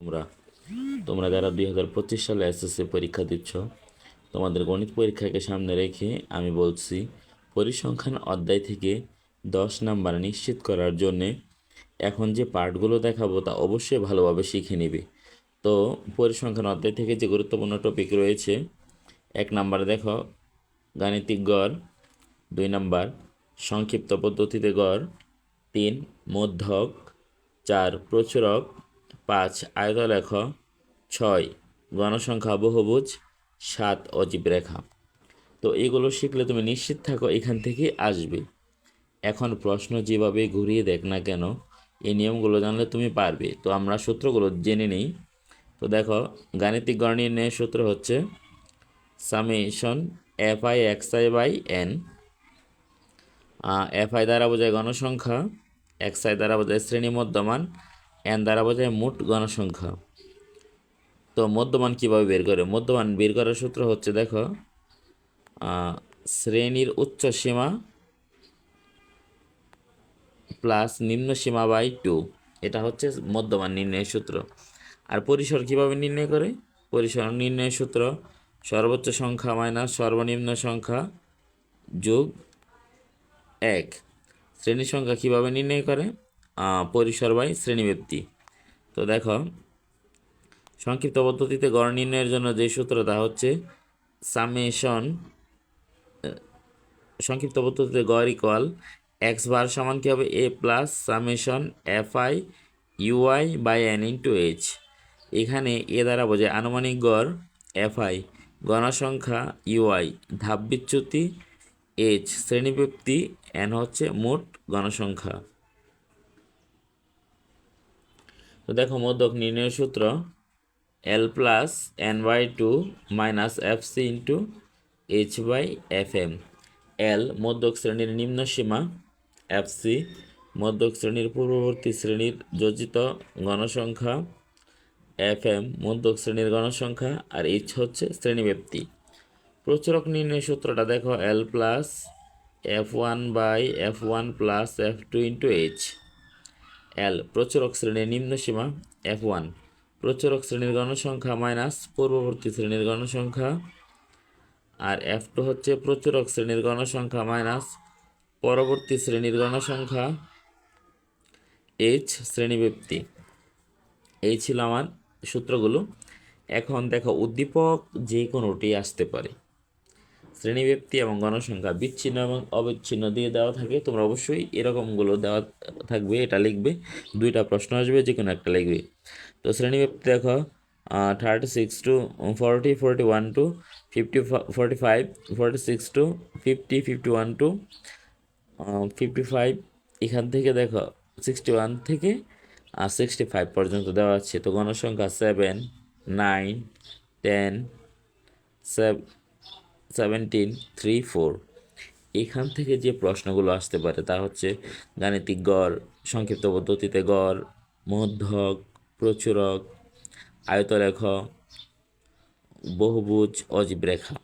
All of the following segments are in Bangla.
তোমরা তোমরা যারা দুই হাজার পঁচিশ সালে এসএসসি পরীক্ষা দিচ্ছ, তোমাদের গণিত পরীক্ষাকে সামনে রেখে আমি বলছি, পরিসংখ্যান অধ্যায় থেকে দশ নাম্বার নিশ্চিত করার জন্যে এখন যে পার্টগুলো দেখাবো তা অবশ্যই ভালোভাবে শিখে নিবে। তো, পরিসংখ্যান অধ্যায় থেকে যে গুরুত্বপূর্ণ টপিক রয়েছে, এক নাম্বার দেখো, গাণিতিক গড়, দুই নাম্বার, সংক্ষিপ্ত পদ্ধতিতে গড়, তিন, মধ্যক, চার, প্রচুরক পাঁচ আয়ত আয়তলেখ ছয় গণসংখ্যা, বহুভুজ, সাত অজীব রেখা। তো এগুলো শিখলে তুমি নিশ্চিত থাকো এখান থেকে আসবে। এখন প্রশ্ন যেভাবে ঘুরিয়ে দেখ না কেন, এই নিয়মগুলো জানলে তুমি পারবে। তো আমরা সূত্রগুলো জেনে নিই। তো দেখো, গাণিতিক গণ নির্ণয়ের সূত্র হচ্ছে summation F I X I by N F I দ্বারা বোঝায় গণসংখ্যা এক্স আই দ্বারা বোঝায় শ্রেণি মধ্যমান এন দ্বারা বোঝায় মোট গণসংখ্যা। তো মধ্যমান কীভাবে বের করে? মধ্যমান বের করার সূত্র হচ্ছে, দেখো শ্রেণির উচ্চ সীমা প্লাস নিম্ন সীমা বাই টু। এটা হচ্ছে মধ্যমান নির্ণয়ের সূত্র। আর পরিসর কীভাবে নির্ণয় করে? পরিসর নির্ণয়ের সূত্র, সর্বোচ্চ সংখ্যা মাইনাস সর্বনিম্ন সংখ্যা যোগ এক। শ্রেণি সংখ্যা কীভাবে নির্ণয় করে? পরিসর বাই শ্রেণীব্যাপ্তি তো দেখো, সংক্ষিপ্ত পদ্ধতিতে গড় নির্ণয়ের জন্য যে সূত্র, তা হচ্ছে সামেশন সংক্ষিপ্ত পদ্ধতিতে গড় ইকুয়াল এক্স বার সমান কি হবে? A plus summation F I U I by N into H এখানে এ দ্বারা বোঝায় আনুমানিক গড় এফ আই গণসংখ্যা ইউআই ধাপ বিচ্যুতি এইচ শ্রেণীব্যক্তি এন হচ্ছে মোট গণসংখ্যা। তো দেখো মধ্যক নির্ণয় সূত্র L plus N by two minus F C into H by F M L মধ্যক শ্রেণির নিম্ন সীমা এফ সি মধ্যক শ্রেণির পূর্ববর্তী শ্রেণির যোজিত গণসংখ্যা এফ এম মধ্যক শ্রেণির গণসংখ্যা আর এইচ হচ্ছে শ্রেণীব্যাপ্তি। প্রচুরক নির্ণয় সূত্রটা দেখো L plus F one by F one plus F two into H L প্রচুরক শ্রেণির নিম্ন সীমা এফ ওয়ান প্রচুরক শ্রেণির গণসংখ্যা মাইনাস পূর্ববর্তী শ্রেণির গণসংখ্যা। আর এফ টু হচ্ছে প্রচুরক শ্রেণির গণসংখ্যা মাইনাস পরবর্তী শ্রেণির গণসংখ্যা। এইচ শ্রেণীব্যক্তি এই ছিল আমার সূত্রগুলো। এখন দেখো, উদ্দীপক যে কোনোটি আসতে পারে। শ্রেণীব্যক্তি এবং গণসংখ্যা বিচ্ছিন্ন এবং অবিচ্ছিন্ন দিয়ে দেওয়া থাকে। তোমরা অবশ্যই এরকমগুলো দেওয়া থাকবে, এটা লিখবে। দুইটা প্রশ্ন আসবে যে কোনো একটা লিখবে। তো শ্রেণীব্যক্তি দেখো thirty six to forty forty one to fifty forty five forty six to fifty fifty one to fifty five এখান থেকে দেখো সিক্সটি ওয়ান থেকে সিক্সটি ফাইভ পর্যন্ত দেওয়া আছে। তো গণসংখ্যা seven nine ten seventeen three four এখান থেকে যে প্রশ্নগুলো আসতে পারে তা হচ্ছে গাণিতিক গড় সংক্ষিপ্ত পদ্ধতিতে গড়, মধ্যক, প্রচুরক, আয়তরেখ, বহুভুজ, অজীব রেখা।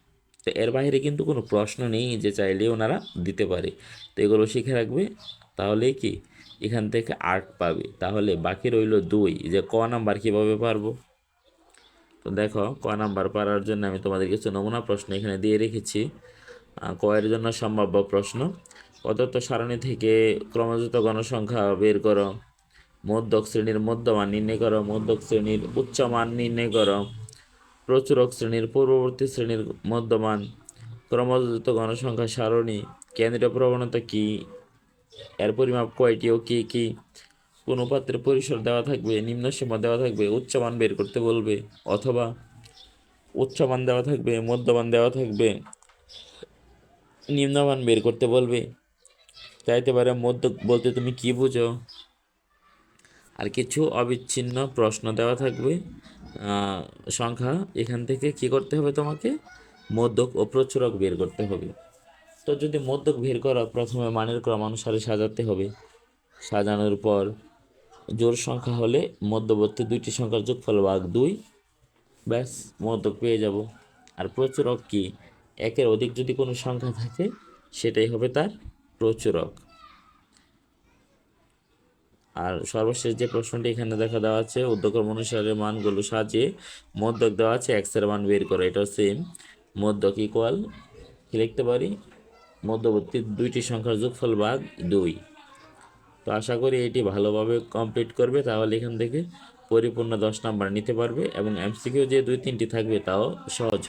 তো এর বাইরে কিন্তু কোনো প্রশ্ন নেই যে চাইলে ওনারা দিতে পারে। তো এগুলো শিখে রাখবে। তাহলে কি? এখান থেকে আর্ট পাবে। তাহলে বাকি রইল দুই যে ক নাম্বার কীভাবে পারব? তো দেখো ক নাম্বার পারার জন্য আমি তোমাদের কিছু নমুনা প্রশ্ন এখানে দিয়ে রেখেছি। আহ, ক এর জন্য সম্ভাব্য প্রশ্ন প্রদত্ত সারণী থেকে ক্রমযুত গণসংখ্যা বের করো মধ্যক শ্রেণির মধ্যমান নির্ণয় করো মধ্যক শ্রেণির উচ্চমান নির্ণয় করো প্রচুরক শ্রেণির পূর্ববর্তী শ্রেণির মধ্যমান ক্রমযুত গণসংখ্যা সারণী কেন্দ্রীয় প্রবণতা কি এর পরিমাপ কয়টি ও কি কি কোন পাত্রের পরিসর দেওয়া থাকবে, নিম্ন সীমা দেওয়া থাকবে উচ্চমান বের করতে বলবে, অথবা উচ্চমান দেওয়া থাকবে, মধ্যমান দেওয়া থাকবে নিম্নমান বের করতে বলবে। চাইতে পারে মধ্য, বলতে তুমি কি বুঝো? আর কিছু অবিচ্ছিন্ন প্রশ্ন দেওয়া থাকবে। সংখ্যা এখান থেকে কি করতে হবে তোমাকে? মধ্যক ও প্রচুরক বের করতে হবে। তো যদি মধ্যক বের করা, প্রথমে মানের ক্রম অনুসারে সাজাতে হবে। সাজানোর পর জোর সংখ্যা হলে মধ্যবর্তী দুইটি সংখ্যার যোগফল ভাগ দুই। ব্যাস মধ্যক পেয়ে যাব। আর প্রচুরক কি? একের অধিক যদি কোনো সংখ্যা থাকে, সেটাই হবে তার প্রচুরক। আর সর্বশেষ যে প্রশ্নটি এখানে দেখা দেওয়া আছে উদ্যক্রম অনুসারে মানগুলো সাজিয়ে মধ্যক দেওয়া আছে এক্সের মান বের করো এটা হচ্ছে মধ্যক ইকুয়াল লিখতে পারি? মধ্যবর্তী দুইটি সংখ্যার যোগফল ভাগ দুই। তো আশা করি এটি ভালোভাবে কমপ্লিট করবে, তাহলে এখান থেকে পরিপূর্ণ দশ নাম্বার নিতে পারবে এবং এমসিকিউ যে দুই তিনটি থাকবে তাও সহজ